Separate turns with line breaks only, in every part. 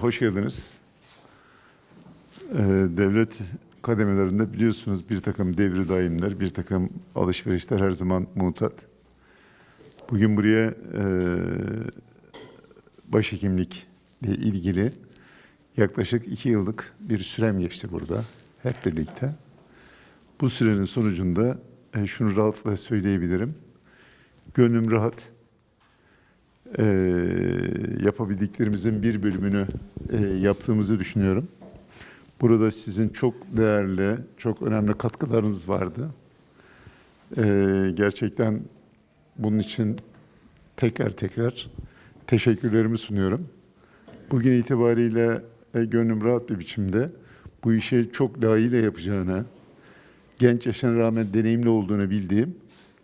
Hoş geldiniz. Ee, devlet kademelerinde biliyorsunuz bir takım devri daimler, bir takım alışverişler her zaman mutat. Bugün buraya e, başhekimlikle ilgili yaklaşık iki yıllık bir sürem geçti burada hep birlikte. Bu sürenin sonucunda e, şunu rahatlıkla söyleyebilirim. Gönlüm rahat. Ee, yapabildiklerimizin bir bölümünü e, yaptığımızı düşünüyorum. Burada sizin çok değerli, çok önemli katkılarınız vardı. Ee, gerçekten bunun için tekrar tekrar teşekkürlerimi sunuyorum. Bugün itibariyle e, gönlüm rahat bir biçimde bu işi çok layığıyla yapacağına, genç yaşına rağmen deneyimli olduğunu bildiğim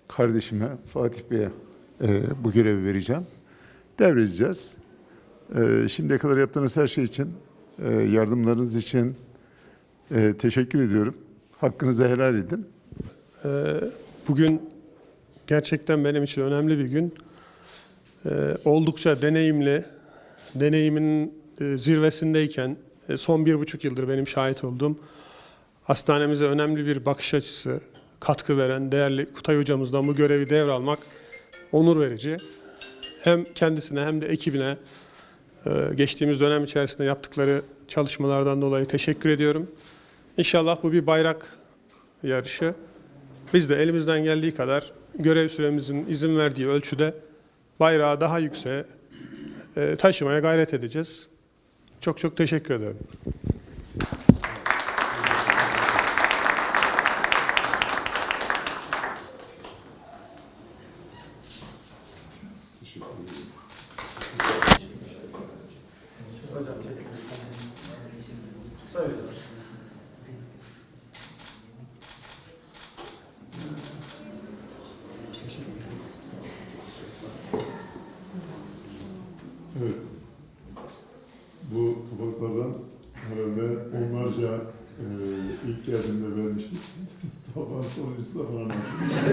kardeşime Fatih Bey'e e, bu görevi vereceğim. Devredeceğiz. E, şimdiye kadar yaptığınız her şey için, e, yardımlarınız için e, teşekkür ediyorum. Hakkınızı helal edin.
Ee, Bugün gerçekten benim için önemli bir gün. Ee, Oldukça deneyimli, deneyimin e, zirvesindeyken e, son bir buçuk yıldır benim şahit olduğum hastanemize önemli bir bakış açısı, katkı veren değerli Kutay hocamızdan bu görevi devralmak onur verici. Hem kendisine hem de ekibine e, geçtiğimiz dönem içerisinde yaptıkları çalışmalardan dolayı teşekkür ediyorum. İnşallah bu bir bayrak yarışı. Biz de elimizden geldiği kadar görev süremizin izin verdiği ölçüde bayrağı daha yükseğe e, taşımaya gayret edeceğiz. Çok çok teşekkür ederim.
Evet. Bu tabaklardan herhalde onlarca e, ilk geldiğimde vermiştik. Tabağın sonuncusu da bana nasip.